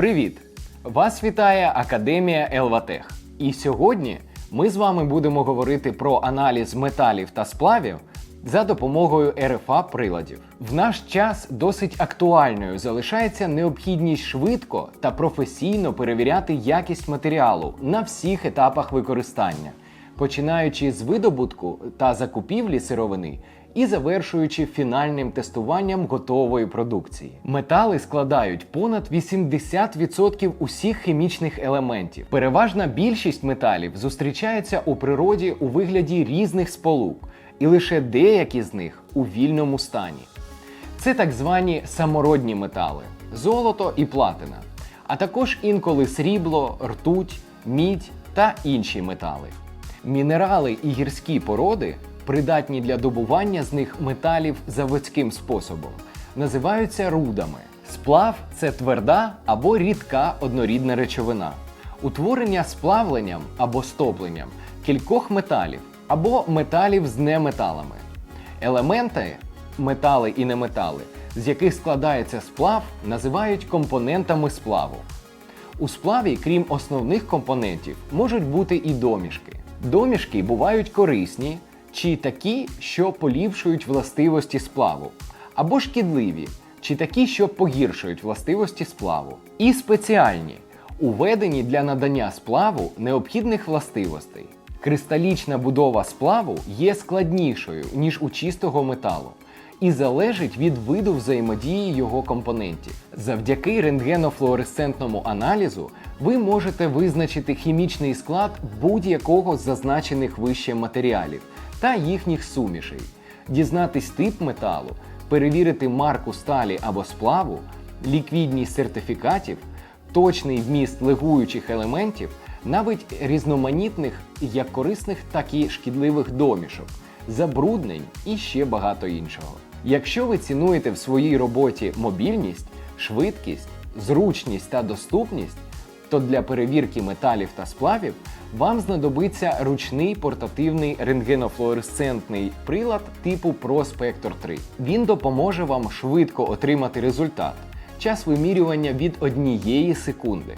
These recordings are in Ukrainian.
Привіт! Вас вітає Академія Елватех. І сьогодні ми з вами будемо говорити про аналіз металів та сплавів за допомогою РФА приладів. В наш час досить актуальною залишається необхідність швидко та професійно перевіряти якість матеріалу на всіх етапах використання, починаючи з видобутку та закупівлі сировини і завершуючи фінальним тестуванням готової продукції. Метали складають понад 80% усіх хімічних елементів. Переважна більшість металів зустрічається у природі у вигляді різних сполук, і лише деякі з них у вільному стані. Це так звані самородні метали золото і платина, а також інколи срібло, ртуть, мідь та інші метали. Мінерали і гірські породи, придатні для добування з них металів заводським способом, називаються рудами. Сплав це тверда або рідка однорідна речовина. Утворення сплавленням або стопленням кількох металів або металів з неметалами. Елементи, метали і неметали, з яких складається сплав, називають компонентами сплаву. У сплаві, крім основних компонентів, можуть бути і домішки. Домішки бувають корисні чи такі, що поліпшують властивості сплаву, або шкідливі, чи такі, що погіршують властивості сплаву. І спеціальні, уведені для надання сплаву необхідних властивостей. Кристалічна будова сплаву є складнішою, ніж у чистого металу, і залежить від виду взаємодії його компонентів. Завдяки рентгенофлуоресцентному аналізу ви можете визначити хімічний склад будь-якого з зазначених вище матеріалів та їхніх сумішей, дізнатись тип металу, перевірити марку сталі або сплаву, ліквідність сертифікатів, точний вміст легуючих елементів, навіть різноманітних як корисних, так і шкідливих домішок, забруднень і ще багато іншого. Якщо ви цінуєте в своїй роботі мобільність, швидкість, зручність та доступність, то для перевірки металів та сплавів вам знадобиться ручний портативний рентгенофлуоресцентний прилад типу ProSpector 3. Він допоможе вам швидко отримати результат, час вимірювання від однієї секунди.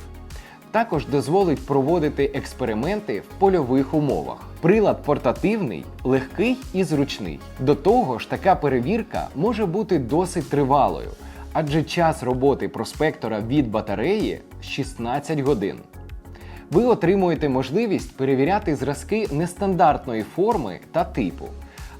Також дозволить проводити експерименти в польових умовах. Прилад портативний, легкий і зручний. До того ж, така перевірка може бути досить тривалою, адже час роботи проспектора від батареї 16 годин. Ви отримуєте можливість перевіряти зразки нестандартної форми та типу.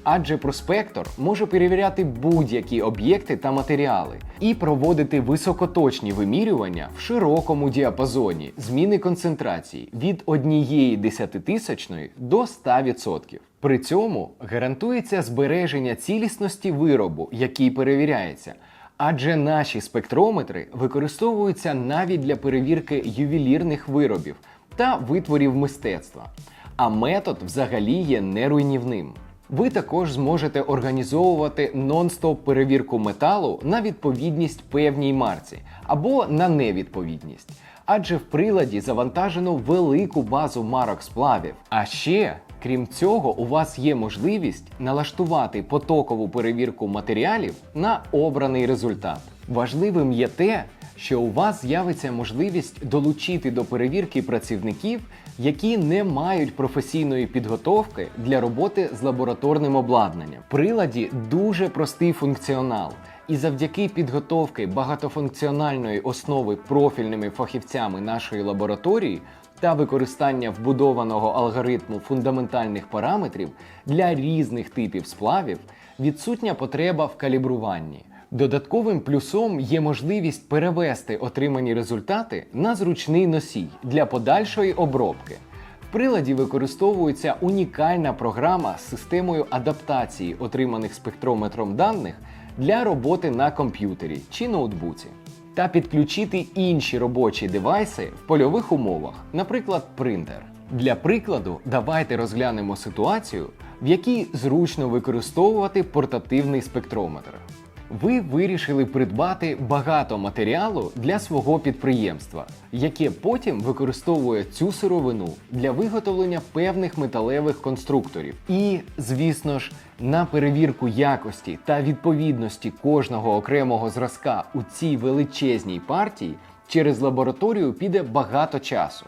Адже проспектор може перевіряти будь-які об'єкти та матеріали і проводити високоточні вимірювання в широкому діапазоні зміни концентрації від однієї десятитисячної до 100%. При цьому гарантується збереження цілісності виробу, який перевіряється. Адже наші спектрометри використовуються навіть для перевірки ювелірних виробів та витворів мистецтва. А метод взагалі є неруйнівним. Ви також зможете організовувати нон-стоп перевірку металу на відповідність певній марці або на невідповідність. Адже в приладі завантажено велику базу марок сплавів. А ще, крім цього, у вас є можливість налаштувати потокову перевірку матеріалів на обраний результат. Важливим є те, що у вас з'явиться можливість долучити до перевірки працівників, які не мають професійної підготовки для роботи з лабораторним обладнанням. Приладі дуже простий функціонал. І завдяки підготовки багатофункціональної основи профільними фахівцями нашої лабораторії та використання вбудованого алгоритму фундаментальних параметрів для різних типів сплавів відсутня потреба в калібруванні. Додатковим плюсом є можливість перевести отримані результати на зручний носій для подальшої обробки. В приладі використовується унікальна програма з системою адаптації отриманих спектрометром даних для роботи на комп'ютері чи ноутбуці. Та підключити інші робочі девайси в польових умовах, наприклад, принтер. Для прикладу, давайте розглянемо ситуацію, в якій зручно використовувати портативний спектрометр. Ви вирішили придбати багато матеріалу для свого підприємства, яке потім використовує цю сировину для виготовлення певних металевих конструкторів. І, звісно ж, на перевірку якості та відповідності кожного окремого зразка у цій величезній партії Через лабораторію піде багато часу.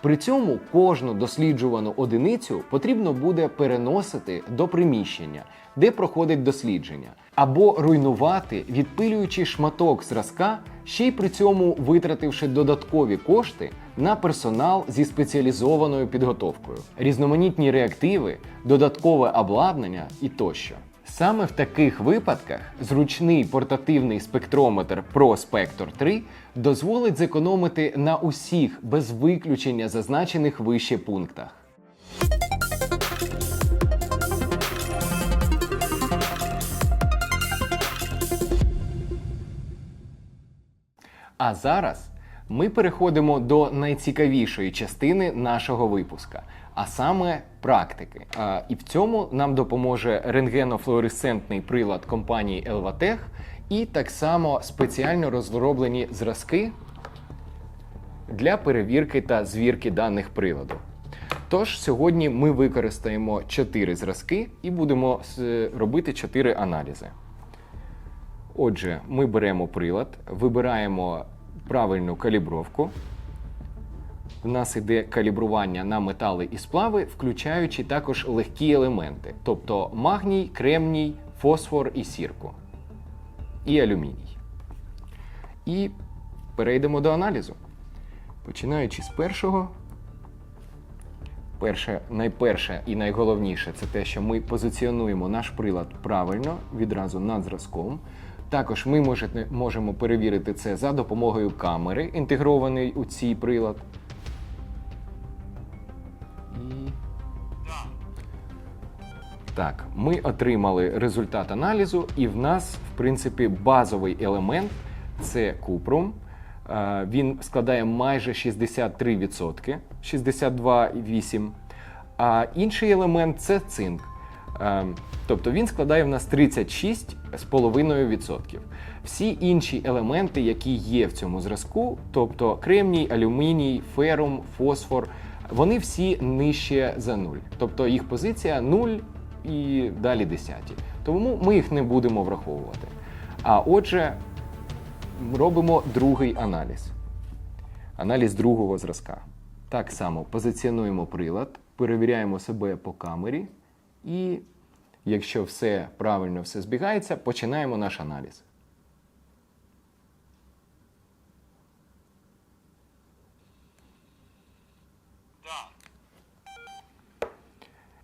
При цьому кожну досліджувану одиницю потрібно буде переносити до приміщення, де проходить дослідження, або руйнувати, відпилюючи шматок зразка, ще й при цьому витративши додаткові кошти на персонал зі спеціалізованою підготовкою, різноманітні реактиви, додаткове обладнання і тощо. Саме в таких випадках зручний портативний спектрометр Pro Spector 3 дозволить зекономити на усіх без виключення зазначених вище пунктах. А зараз ми переходимо до найцікавішої частини нашого випуска, а саме практики. І в цьому нам допоможе рентгенофлуоресцентний прилад компанії Elvatech і так само спеціально розроблені зразки для перевірки та звірки даних приладу. Тож сьогодні ми використаємо 4 зразки і будемо робити 4 аналізи. Отже, ми беремо прилад, вибираємо правильну калібровку. У нас іде калібрування на метали і сплави, включаючи також легкі елементи, тобто магній, кремній, фосфор і сірку. І алюміній. І перейдемо до аналізу. Починаючи з першого. Перше, найперше і найголовніше це те, що ми позиціонуємо наш прилад правильно відразу над зразком. Також ми можемо перевірити це за допомогою камери, інтегрованої у цей прилад. Так, ми отримали результат аналізу, і в нас, в принципі, базовий елемент це купрум. Е, Він складає майже 63%, 62,8%. А інший елемент це цинк. Е, Тобто він складає в нас 36,5%. Всі інші елементи, які є в цьому зразку, тобто кремній, алюміній, ферум, фосфор, вони всі нижче за 0. Тобто їх позиція 0 і далі 10. Тому ми їх не будемо враховувати. А отже, робимо другий аналіз. Аналіз другого зразка. Так само позиціонуємо прилад, перевіряємо себе по камері, і якщо все правильно все збігається, починаємо наш аналіз.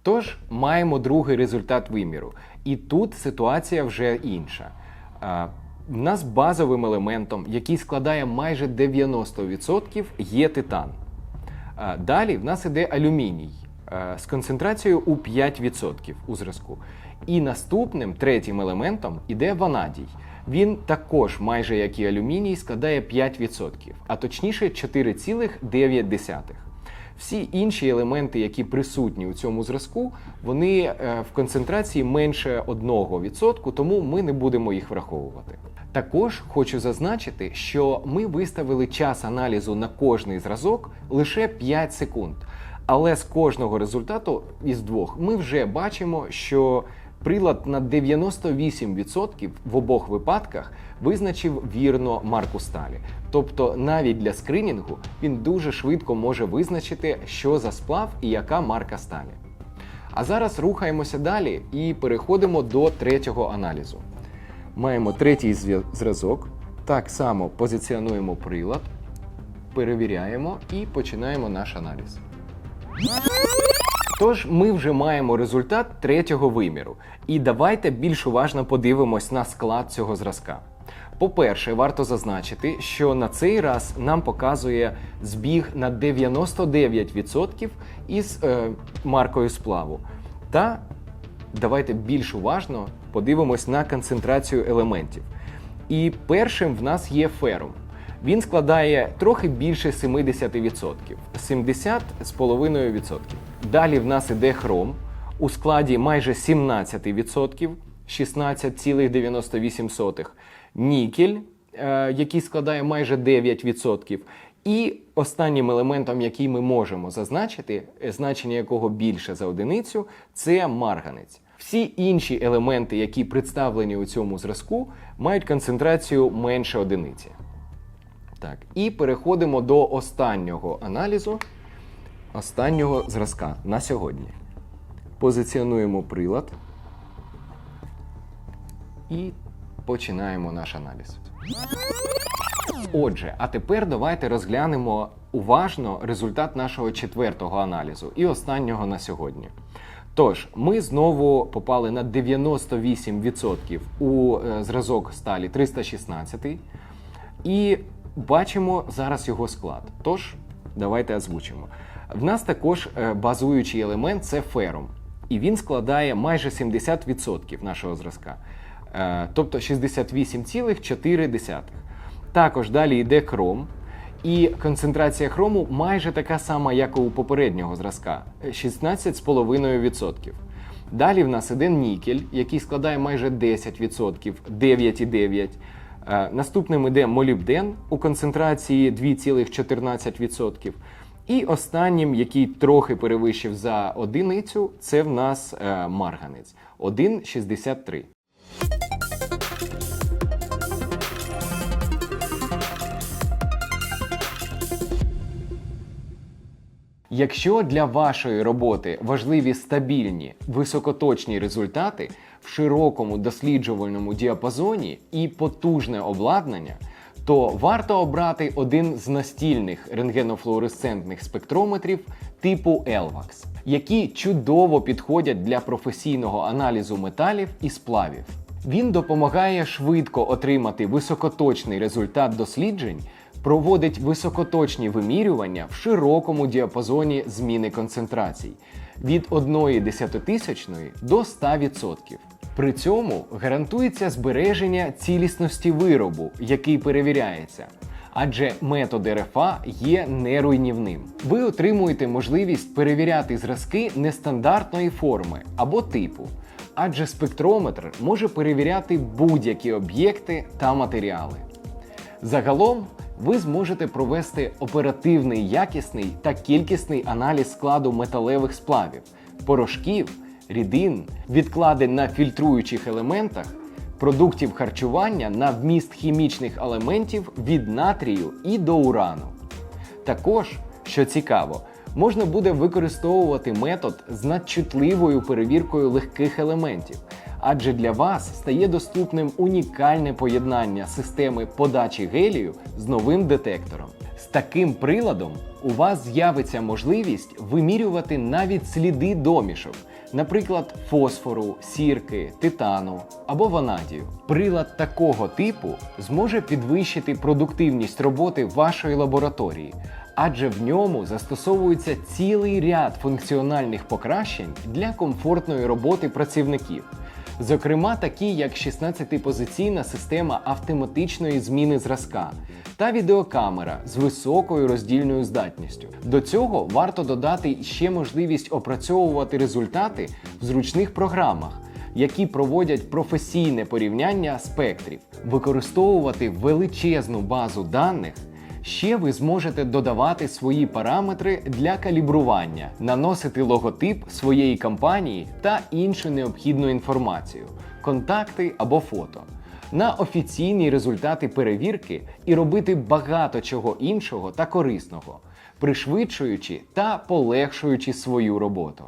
Тож маємо другий результат виміру. І тут ситуація вже інша. В нас базовим елементом, який складає майже 90%, є титан. Далі в нас іде алюміній з концентрацією у 5% у зразку. І наступним третім елементом іде ванадій. Він також, майже як і алюміній, складає 5%, а точніше 4,9%. Всі інші елементи, які присутні у цьому зразку, вони е, в концентрації менше 1%, тому ми не будемо їх враховувати. Також хочу зазначити, що ми виставили час аналізу на кожний зразок лише 5 секунд. Але з кожного результату із двох ми вже бачимо, що прилад на 98% в обох випадках визначив вірно марку сталі. Тобто навіть для скринінгу він дуже швидко може визначити, що за сплав і яка марка сталі. А зараз рухаємося далі і переходимо до третього аналізу. Маємо третій зразок. Так само позиціонуємо прилад, перевіряємо і починаємо наш аналіз. Тож ми вже маємо результат третього виміру. І давайте більш уважно подивимось на склад цього зразка. По-перше, варто зазначити, що на цей раз нам показує збіг на 99% із е, маркою сплаву. Та давайте більш уважно подивимось на концентрацію елементів. І першим в нас є ферум. Він складає трохи більше 70%, 70,5%. Далі в нас іде хром у складі майже 17%, 16,98%. Нікель, е, який складає майже 9%. І останнім елементом, який ми можемо зазначити, е, значення якого більше за одиницю, це марганець. Всі інші елементи, які представлені у цьому зразку, мають концентрацію менше одиниці. Так, і переходимо до останнього аналізу, останнього зразка на сьогодні. Позиціонуємо прилад і починаємо наш аналіз. Отже, а тепер давайте розглянемо уважно результат нашого четвертого аналізу і останнього на сьогодні. Тож, ми знову попали на 98% у е, зразок сталі 316 і бачимо зараз його склад. Тож, давайте озвучимо. В нас також е, базуючий елемент це ферум, і він складає майже 70% нашого зразка, Е, тобто 68,4. Також далі йде хром, і концентрація хрому майже така сама, як у попереднього зразка 16,5%. Далі в нас іде нікель, який складає майже 10%, 9,9%. Е, Наступним іде молібден у концентрації 2,14%. І останнім, який трохи перевищив за одиницю, це в нас е, марганець 1,63. Якщо для вашої роботи важливі стабільні високоточні результати широкому досліджувальному діапазоні і потужне обладнання, то варто обрати один з настільних рентгенофлуоресцентних спектрометрів типу ELVAX, які чудово підходять для професійного аналізу металів і сплавів. Він допомагає швидко отримати високоточний результат досліджень, проводить високоточні вимірювання в широкому діапазоні зміни концентрацій від 1 десятитисячної до 100%. При цьому гарантується збереження цілісності виробу, який перевіряється. Адже метод РФА є неруйнівним. Ви отримуєте можливість перевіряти зразки нестандартної форми або типу, адже спектрометр може перевіряти будь-які об'єкти та матеріали. Загалом ви зможете провести оперативний, якісний та кількісний аналіз складу металевих сплавів, порошків, рідин, відкладень на фільтруючих елементах, продуктів харчування на вміст хімічних елементів від натрію і до урану. Також, що цікаво, можна буде використовувати метод з надчутливою перевіркою легких елементів, адже для вас стає доступним унікальне поєднання системи подачі гелію з новим детектором. З таким приладом у вас з'явиться можливість вимірювати навіть сліди домішок, наприклад, фосфору, сірки, титану або ванадію. Прилад такого типу зможе підвищити продуктивність роботи вашої лабораторії, адже в ньому застосовується цілий ряд функціональних покращень для комфортної роботи працівників. Зокрема, такі як 16-позиційна система автоматичної зміни зразка та відеокамера з високою роздільною здатністю. До цього варто додати ще можливість опрацьовувати результати в зручних програмах, які проводять професійне порівняння спектрів, використовувати величезну базу даних. Ще ви зможете додавати свої параметри для калібрування, наносити логотип своєї компанії та іншу необхідну інформацію, контакти або фото, на офіційні результати перевірки і робити багато чого іншого та корисного, пришвидшуючи та полегшуючи свою роботу.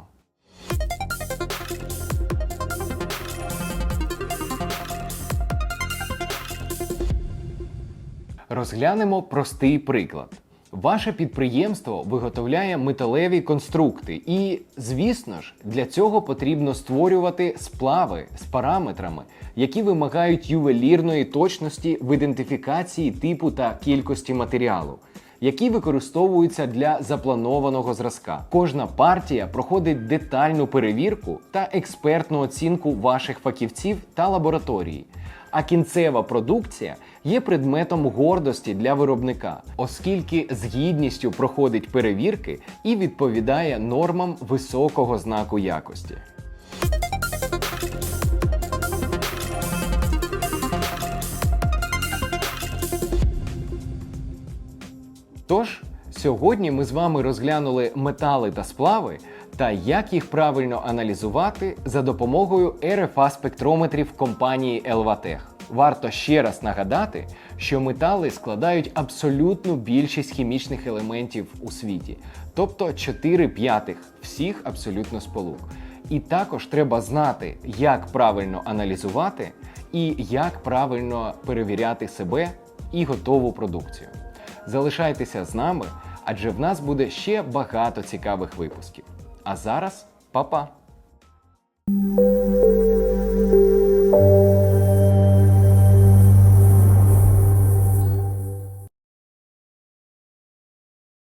Розглянемо простий приклад. Ваше підприємство виготовляє металеві конструкти, і, звісно ж, для цього потрібно створювати сплави з параметрами, які вимагають ювелірної точності в ідентифікації типу та кількості матеріалу, які використовуються для запланованого зразка. Кожна партія проходить детальну перевірку та експертну оцінку ваших фахівців та лабораторії а кінцева продукція є предметом гордості для виробника, оскільки з гідністю проходить перевірки і відповідає нормам високого знаку якості. Тож, сьогодні ми з вами розглянули метали та сплави та як їх правильно аналізувати за допомогою RFA спектрометрів компанії Elvatech. Варто ще раз нагадати, що метали складають абсолютну більшість хімічних елементів у світі, тобто 4 п'ятих всіх абсолютно сполук. І також треба знати, як правильно аналізувати і як правильно перевіряти себе і готову продукцію. Залишайтеся з нами, адже в нас буде ще багато цікавих випусків. А зараз па-па!